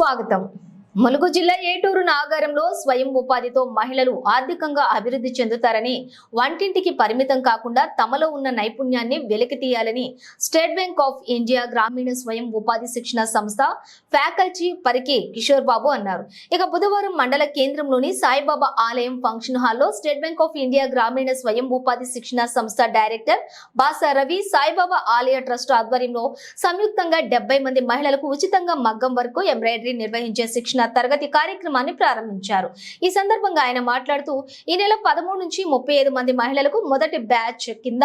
స్వాగతం. ములుగు జిల్లా ఏటూరు నాగారంలో స్వయం ఉపాధితో మహిళలు ఆర్థికంగా అభివృద్ధి చెందుతారని వంటింటికి పరిమితం కాకుండా తమలో ఉన్న నైపుణ్యాన్ని వెలికి తీయాలని స్టేట్ బ్యాంక్ ఆఫ్ ఇండియా గ్రామీణ స్వయం ఉపాధి శిక్షణ సంస్థ ఫ్యాకల్టీ పరికి కిషోర్ బాబు అన్నారు. ఇక బుధవారం మండల కేంద్రంలోని సాయిబాబా ఆలయం ఫంక్షన్ హాల్లో స్టేట్ బ్యాంక్ ఆఫ్ ఇండియా గ్రామీణ స్వయం ఉపాధి శిక్షణ సంస్థ డైరెక్టర్ బాసా రవి సాయిబాబా ఆలయ ట్రస్ట్ ఆధ్వర్యంలో సంయుక్తంగా డెబ్బై మంది మహిళలకు ఉచితంగా మగ్గం వరకు ఎంబ్రాయిడరీ నిర్వహించే శిక్షణ తరగతి కార్యక్రమాన్ని ప్రారంభించారు. ఈ సందర్భంగా ఆయన మాట్లాడుతూ ఈ నెల పదమూడు నుంచి ముప్పై ఐదు మంది మహిళలకు మొదటి బ్యాచ్ కింద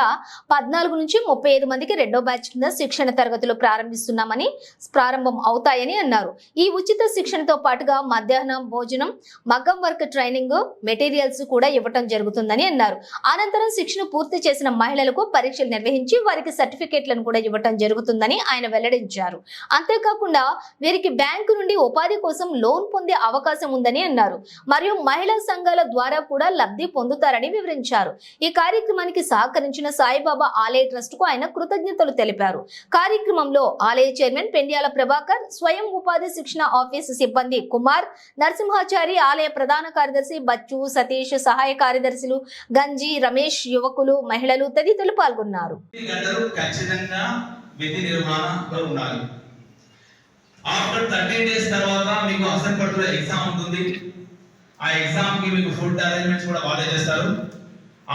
పద్నాలుగు నుంచి ముప్పై ఐదు మందికి రెండో బ్యాచ్ కింద శిక్షణ తరగతులు ప్రారంభిస్తున్నామని ప్రారంభం అవుతాయని అన్నారు. ఈ ఉచిత శిక్షణతో పాటుగా మధ్యాహ్నం భోజనం మగ్గం వర్క్ ట్రైనింగ్ మెటీరియల్స్ కూడా ఇవ్వటం జరుగుతుందని అన్నారు. అనంతరం శిక్షణ పూర్తి చేసిన మహిళలకు పరీక్షలు నిర్వహించి వారికి సర్టిఫికేట్లను కూడా ఇవ్వటం జరుగుతుందని ఆయన వెల్లడించారు. అంతేకాకుండా వీరికి బ్యాంకు నుండి ఉపాధి కోసం లోన్ పొందే అవకాశం ఉందని అన్నారు. మరియు మహిళా సంఘాల ద్వారా కూడా లబ్ధి పొందుతారని వివరించారు. ఈ కార్యక్రమానికి సహకరించిన సాయిబాబా ఆలయ ట్రస్ట్కు ఆయన కృతజ్ఞతలు తెలిపారు. కార్యక్రమంలో ఆలయ చైర్మన్ పెండ్యాల ప్రభాకర్ స్వయం ఉపాధి శిక్షణ ఆఫీస్ సిబ్బంది కుమార్ నరసింహాచారి ఆలయ ప్రధాన కార్యదర్శి బచ్చు సతీష్ సహాయ కార్యదర్శులు గంజి రమేష్ యువకులు మహిళలు తదితరులు పాల్గొన్నారు. ఖచ్చితంగా విధి నిర్వహణలో ఉండాలి. ఆఫ్టర్ థర్టీ డేస్ తర్వాత మీకు అసలు ఎగ్జామ్ ఉంటుంది. ఆ ఎగ్జామ్కి మీకు ఫుడ్ అరేంజ్మెంట్స్ కూడా వాళ్ళే చేస్తారు.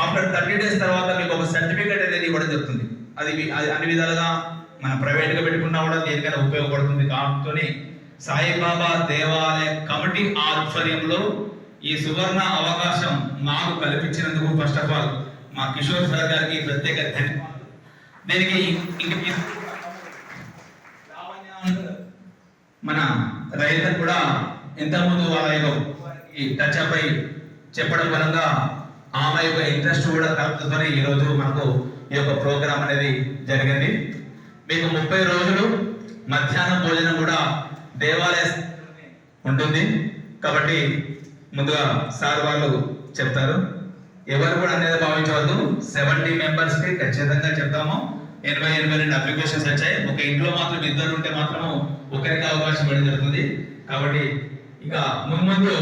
ఆఫ్టర్ థర్టీ డేస్ తర్వాత మీకు ఒక సర్టిఫికేట్ అనేది ఇవ్వడం జరుగుతుంది. అది అది అన్ని విధాలుగా మనం ప్రైవేట్గా పెట్టుకున్నా కూడా దేనికైనా ఉపయోగపడుతుంది. కాబట్టి సాయిబాబా దేవాలయ కమిటీ ఆధ్వర్యంలో ఈ సువర్ణ అవకాశం మాకు కల్పించినందుకు ఫస్ట్ ఆఫ్ ఆల్ మా కిషోర్ సార్ గారికి ప్రత్యేక ధన్యవాదాలు. దీనికి ఇంక మన రైతు కూడా ఇంతకుముందు వాళ్ళ యొక్క ఈ టచ్ అప్ అయి చెప్పడం వలన ఆమె యొక్క ఇంట్రెస్ట్ కూడా కలుపుతుందని ఈరోజు మనకు ఈ యొక్క ప్రోగ్రాం అనేది జరిగింది. మీకు ముప్పై రోజులు మధ్యాహ్నం భోజనం కూడా దేవాలయ ఉంటుంది. కాబట్టి ముందుగా సార్ వాళ్ళు చెప్తారు. ఎవరు కూడా అనేది భావించవద్దు. సెవెంటీ మెంబర్స్కి ఖచ్చితంగా చెప్తాము. ఎనభై ఎనభై రెండు అప్లికేషన్స్ వచ్చాయి. ఒక ఇంట్లో మాత్రం ఇద్దరు ఉంటే మాత్రము ఒకరికి అవకాశం ఇవ్వడం జరుగుతుంది. కాబట్టి ఇక మున్ముందు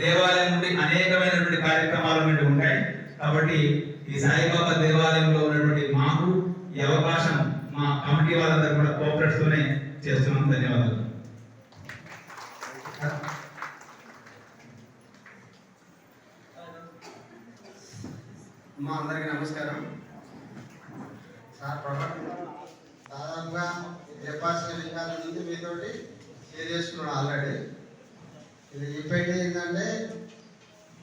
దేవాలయం నుండి అనేకమైనటువంటి కార్యక్రమాలు ఉంటాయి. కాబట్టి ఈ సాయిబాబా దేవాలయంలో ఉన్నటువంటి మాకు ఈ అవకాశం మా కమిటీ వాళ్ళందరూ కూడా కోఆపరేట్స్తోనే చేస్తున్నాం. ధన్యవాదాలు. మా అందరికీ నమస్కారం. సార్ ప్రభాకర్ దాదాపుగా చెప్పాల్సిన లింగాల నుంచి మీతోటి షేర్ చేసుకున్నాను ఆల్రెడీ ఇది చెప్పేది ఏంటంటే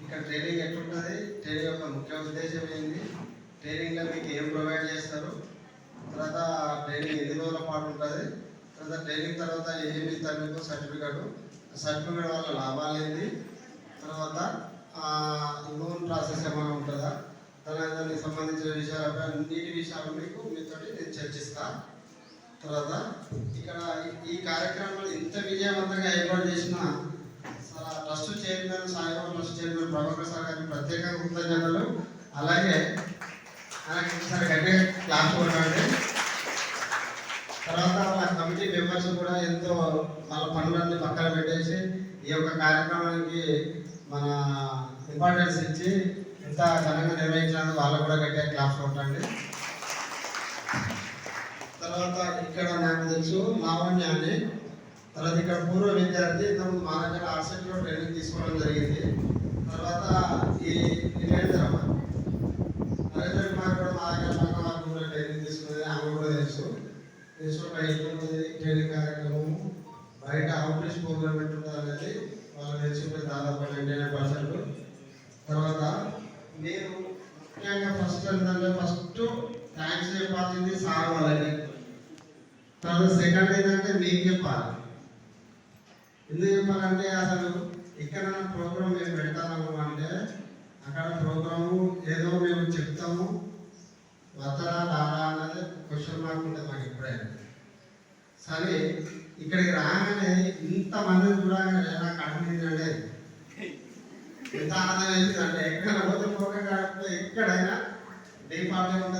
ఇక్కడ ట్రైనింగ్ ఎట్లుంటుంది? ట్రైనింగ్ యొక్క ముఖ్య ఉద్దేశం ఏంటి ట్రైనింగ్లో మీకు ఏం ప్రొవైడ్ చేస్తారు? తర్వాత ట్రైనింగ్ ఎన్ని రోజుల పాటు ఉంటుంది? తర్వాత ట్రైనింగ్ తర్వాత ఏమి ఇస్తారు మీకు సర్టిఫికేట్ సర్టిఫికేట్ వల్ల లాభాలు ఏంటి తర్వాత లోన్ ప్రాసెస్ ఏమైనా ఉంటుందా? తర్వాత దానికి సంబంధించిన విషయాలపై అన్నిటి విషయాలు మీకు మీతోటి నేను చర్చిస్తాను తర్వాత ఇక్కడ ఈ- కార్యక్రమాలు ఇంత విజయవంతంగా ఏర్పాటు చేసిన sir trust chairman Saibaba trust chairman Prabhakar sir గారికి ప్రత్యేకంగా కృతజ్ఞతలు. అలాగే ఆయనకి ఒకసారి గట్టిగా క్లాస్ కొట్టండి. తర్వాత వాళ్ళ కమిటీ మెంబర్స్ కూడా ఎంతో వాళ్ళ పనులన్నీ పక్కన పెట్టేసి ఈ యొక్క కార్యక్రమానికి మన ఇంపార్టెన్స్ ఇచ్చి ఎంత ఘనంగా నిర్వహించినందుకు వాళ్ళకు కూడా గట్టిగా క్లాస్ కొట్టండి. తర్వాత ఇక్కడ నాకు తెలుసు లావణ్య అని. తర్వాత ఇక్కడ పూర్వ విద్యార్థి ఇతను మా దగ్గర ఆర్సెట్లో ట్రైనింగ్ తీసుకోవడం జరిగింది. తర్వాత ఈ నివేదిరమ్మ నరేంద్ర కుమార్ కూడా మా దగ్గర పక్క కూడా ట్రైనింగ్ తీసుకున్నది ఆమె కూడా తెలుసు. తెలుసు ట్రైనింగ్ కార్యక్రమం బయట అవుట్రీచ్ ప్రోగ్రామ్ ఎట్లుంటుంది అనేది వాళ్ళు తెలుసుకుంటే దాదాపు నైంటీ నైన్ పర్సెంట్ తర్వాత నేను ముఖ్యంగా ఫస్ట్ ఏంటంటే ఫస్ట్ థ్యాంక్స్ చెప్పాల్సింది సార్ వాళ్ళకి. తర్వాత సెకండ్ ఏంటంటే మీకు చెప్పాలి. ఎందుకు చెప్పాలంటే అసలు ఇక్కడ ప్రోగ్రామ్ మేము పెడతాము అంటే అక్కడ ప్రోగ్రాము ఏదో మేము చెప్తాము. వస్తారా రారా అన్నది క్వశ్చన్ మార్క్ ఉంటుంది మాకు ఎప్పుడైనా. సరే ఇక్కడికి రాగానే ఇంతమంది చూడగానే నాకు అర్థమైందండి. ఎంత ఆనందం వేసిందంటే ఎక్కడ పోతే ప్రోగ్రామ్ కాకపోతే ఎక్కడైనా డిపార్ట్మెంట్